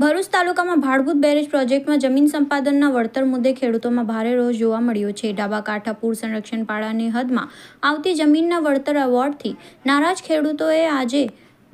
ભરૂચ તાલુકામાં ભાડભૂત બેરેજ પ્રોજેક્ટમાં જમીન સંપાદનના વળતર મુદ્દે ખેડૂતોમાં ભારે રોષ જોવા મળ્યો છે. ડાબા કાંઠા પૂર સંરક્ષણ પાડાની હદમાં આવતી જમીનના વળતર એવોર્ડથી નારાજ ખેડૂતોએ આજે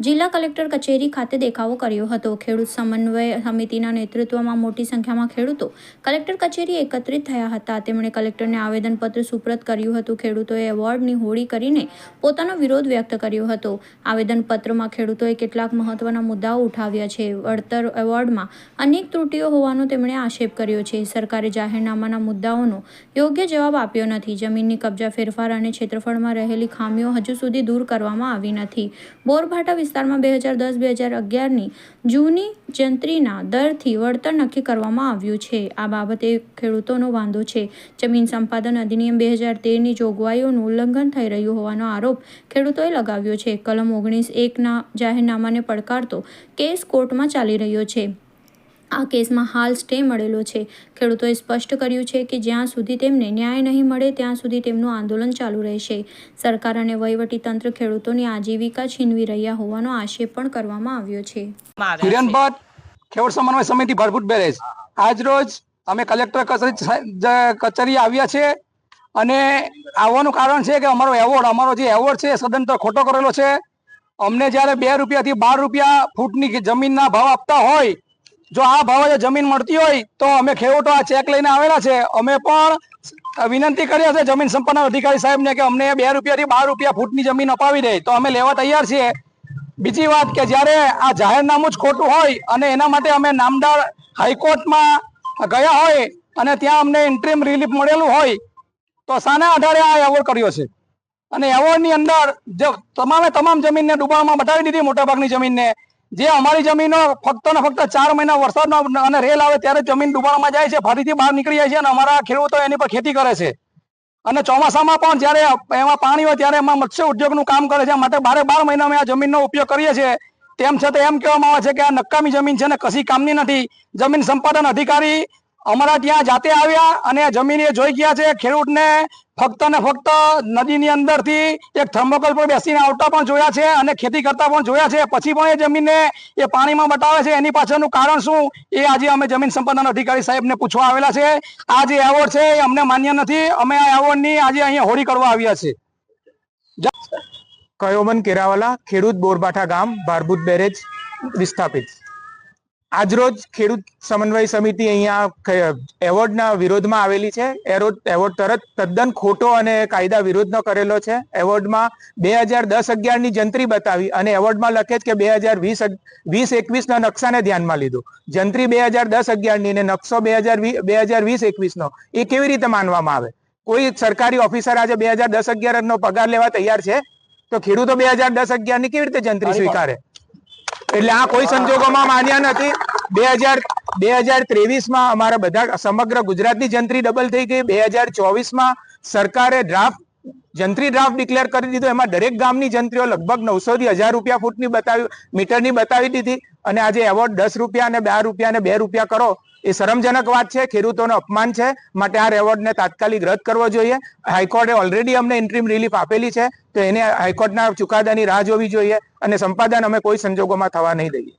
જિલ્લા કલેક્ટર કચેરી ખાતે દેખાવો કર્યો હતો. ખેડૂત સમન્વય સમિતિના નેતૃત્વમાં મોટી સંખ્યામાં ખેડૂતો કલેક્ટર કચેરી એકત્રિત થયા હતા. તેમણે કલેક્ટરને આવેદનપત્ર સુપ્રત કર્યું હતું. ખેડૂતોએ એવોર્ડની હોળી કરીને પોતાનો વિરોધ વ્યક્ત કર્યો હતો. આવેદનપત્રમાં ખેડૂતોએ કેટલાક મહત્વના મુદ્દાઓ ઉઠાવ્યા છે. વળતર એવોર્ડમાં અનેક ત્રુટીઓ હોવાનો તેમણે આક્ષેપ કર્યો છે. સરકારે જાહેરનામાના મુદ્દાઓનો યોગ્ય જવાબ આપ્યો નથી. જમીનની કબજા, ફેરફાર અને ક્ષેત્રફળમાં રહેલી ખામીઓ હજુ સુધી દૂર કરવામાં આવી નથી. બોરભાટા વિસ્તારમાં બે હજાર દસ, બે હજાર અગિયારની જૂની જંત્રીના દરથી વળતર નક્કી કરવામાં આવ્યું છે. આ બાબતે ખેડૂતોનો વાંધો છે. જમીન સંપાદન અધિનિયમ બે હજાર તેરની જોગવાઈઓનું ઉલ્લંઘન થઈ રહ્યું હોવાનો આરોપ ખેડૂતોએ લગાવ્યો છે. કલમ ઓગણીસ એકના જાહેરનામાને પડકારતો કેસ કોર્ટમાં ચાલી રહ્યો છે. આ કેસમાં હાલ સ્ટે મળેલો છે. ખેડૂતોએ સ્પષ્ટ કર્યું છે કે જ્યાં સુધી તેમને ન્યાય નહીં મળે, ત્યાં સુધી તેમનું આંદોલન ચાલુ રહેશે. સરકાર અને વહીવટીતંત્ર ખેડૂતોની આજીવિકા છીનવી રહ્યા હોવાનો આક્ષેપ પણ કરવામાં આવ્યો છે. કિરણ ભટ્ટ, ખેડૂત સમન્વય સમિતિ ભરભૂત બેરેજ. આજ રોજ અમે કલેક્ટર કચેરી આવ્યા છે અને આવવાનું કારણ છે કે અમારો એવોર્ડ, અમારો જે એવોર્ડ છે સદન સદંતર ખોટો કરેલો છે. અમને જ્યારે બે રૂપિયાથી બાર રૂપિયા ફૂટની જમીનના ભાવ આપતા હોય જો આ ભાવે જમીન મળતી હોય તો અમે ખેડૂતો આ ચેક લઈને આવેલા છે. અમે પણ વિનંતી કરી છે જમીન સંપન્ન અધિકારી સાહેબને કે અમને બે રૂપિયાથી બાર રૂપિયા ફૂટની જમીન અપાવી દે. તો અમે લેવા તૈયાર છીએ. બીજી વાત કે જ્યારે આ જાહેરનામું જ ખોટું હોય અને એના માટે અમે નામદાર હાઈકોર્ટમાં ગયા હોય અને ત્યાં અમને ઇન્ટ્રીમ રિલીફ મળેલું હોય, તો શાના આધારે આ એવોર્ડ કર્યો છે. અને એવોર્ડની અંદર જે તમામે તમામ જમીનને ડુબાણમાં બતાવી દીધી મોટાભાગની જમીનને. જે અમારી જમીનો ફક્ત ને ફક્ત ચાર મહિના વરસાદનો અને રેલ આવે ત્યારે જમીન ડૂબાણમાં જાય છે, ફરીથી બહાર નીકળી જાય છે અને અમારા ખેડૂતો એની પર ખેતી કરે છે. અને ચોમાસામાં પણ જ્યારે એમાં પાણી હોય ત્યારે એમાં મત્સ્ય ઉદ્યોગનું કામ કરે છે માટે બારે બાર મહિના અમે આ જમીનનો ઉપયોગ કરીએ છીએ. તેમ છતાં એમ કહેવામાં આવે છે કે આ નકામી જમીન છે ને કશી કામની નથી. જમીન સંપાદન અધિકારી અમારા ત્યાં જાતે આવ્યા અને જમીન એ જોઈ ગયા છે. ખેડૂતને ફક્ત ને ફક્ત નદીની અંદરથી એક થર્મોકોલ પર બેસીને આવતા પણ જોયા છે અને ખેતી કરતા પણ જોયા છે. પછી પણ એ જમીનને એ પાણીમાં બતાવે છે. એની પાછળનું કારણ શું? એ આજે અમે જમીન સંપાદન અધિકારી સાહેબને પૂછવા આવેલા છે. આ જે એવોર્ડ છે એ અમને માન્ય નથી. અમે આ એવોર્ડની આજે અહીંયા હોળી કરવા આવ્યા છે કયોમન કેરાવાલા ખેડૂત બોરબાઠા ગામ ભારભૂત બેરેજ વિસ્થાપિત. આજરોજ ખેડૂત સમન્વય સમિતિ અહીંયા એવોર્ડના વિરોધમાં આવેલી છે. એરોડ એવોર્ડ તરત તદ્દન ખોટો અને કાયદા વિરોધનો કરેલો છે. એવોર્ડમાં બે હજાર દસ અગિયારની જંત્રી બતાવી અને એવોર્ડમાં લખે છે કે બે હજાર વીસ વીસ એકવીસના નકશાને ધ્યાનમાં લીધું. જંત્રી બે હજાર દસ અગિયારની ને નકશો બે હજાર બે હજાર વીસ એકવીસનો. એ કેવી રીતે માનવામાં આવે? કોઈ સરકારી ઓફિસર આજે બે હજાર દસ અગિયારનો પગાર લેવા તૈયાર છે? તો ખેડૂતો બે હજાર દસ અગિયારની કેવી રીતે જંત્રી સ્વીકારે? એટલે આ કોઈ સંજોગોમાં માન્યા નથી. બે હજાર બે હજાર ત્રેવીસમાં અમારા બધા સમગ્ર ગુજરાતની જંત્રી ડબલ થઈ ગઈ. બે હજાર ચોવીસમાં સરકારે ડ્રાફ્ટ જંત્રી ડ્રાફ્ટ ડિક્લેર કરી દીધો. એમાં દરેક ગામની જંત્રીઓ લગભગ નવસો થી હજાર રૂપિયા ફૂટની બતાવી, મીટરની બતાવી દીધી. અને આજે એવોર્ડ દસ રૂપિયા અને બાર રૂપિયા અને બે રૂપિયા કરો, એ શરમજનક વાત છે, ખેડૂતોનો અપમાન છે. માટે આ એવોર્ડને તાત્કાલિક રદ કરવો જોઈએ. હાઈકોર્ટે ઓલરેડી અમને ઇન્ટ્રીમ રિલીફ આપેલી છે, તો એને હાઈકોર્ટના ચુકાદાની રાહ જોવી જોઈએ અને સંપાદન અમે કોઈ સંજોગોમાં થવા નહીં દઈએ.